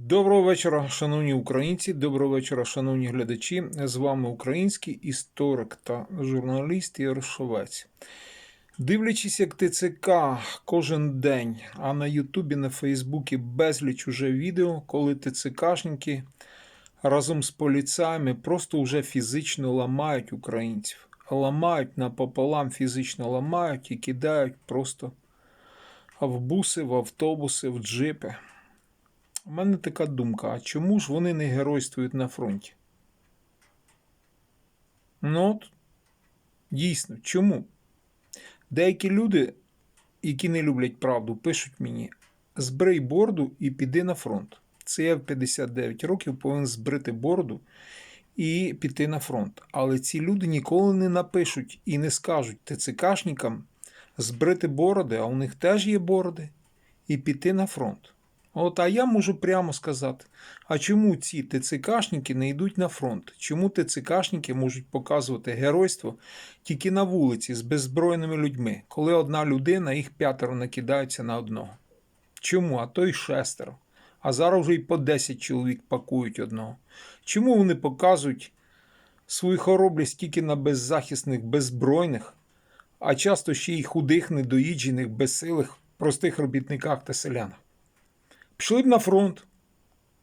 Доброго вечора, шановні українці. Доброго вечора, шановні глядачі. З вами український історик та журналіст Ігор Шовець. Дивлячись, як ТЦК кожен день, а на Ютубі, на Фейсбуці безліч уже відео, коли ТЦКшники разом з поліцаями просто вже фізично ламають українців. Ламають напополам, фізично ламають і кидають просто в буси, в автобуси, в джипи. У мене така думка: а чому ж вони не геройствують на фронті? Ну от, дійсно, чому? Деякі люди, які не люблять правду, пишуть мені: збрий бороду і піди на фронт. Це я в 59 років повинен збрити бороду і піти на фронт. Але ці люди ніколи не напишуть і не скажуть ТЦКшникам збрити бороди, а у них теж є бороди, і піти на фронт. От, а я можу прямо сказати: а чому ці ТЦКшники не йдуть на фронт? Чому ТЦКшники можуть показувати геройство тільки на вулиці з беззбройними людьми, коли одна людина, їх п'ятеро накидаються на одного? Чому? А то й шестеро. А зараз вже й по 10 чоловік пакують одного. Чому вони показують свою хоробрість тільки на беззахисних, беззбройних, а часто ще й худих, недоїджених, безсилих, простих робітниках та селянах? Пішли б на фронт,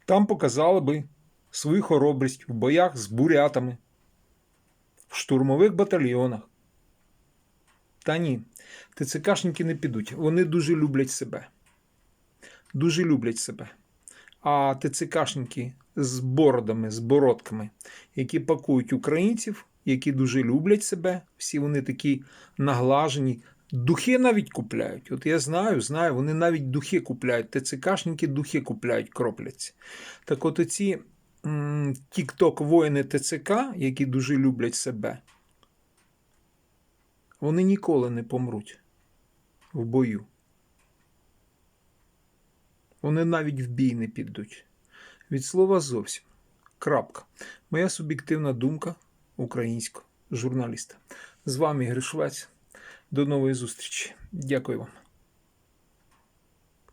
там показали би свою хоробрість в боях з бурятами, в штурмових батальйонах. Та ні, ТЦКшники не підуть. Вони дуже люблять себе. Дуже люблять себе. А ТЦКшники з бородами, з бородками, які пакують українців, які дуже люблять себе, всі вони такі наглажені, Духи навіть купляють. От я знаю, знаю, вони навіть духи купляють. ТЦКшники духи купляють, кропляться. Так от оці тік-ток воїни ТЦК, які дуже люблять себе, вони ніколи не помруть в бою. Вони навіть в бій не підуть. Від слова зовсім. Крапка. Моя суб'єктивна думка українського журналіста. З вами Ігор Швець. До нової зустрічі. Дякую вам.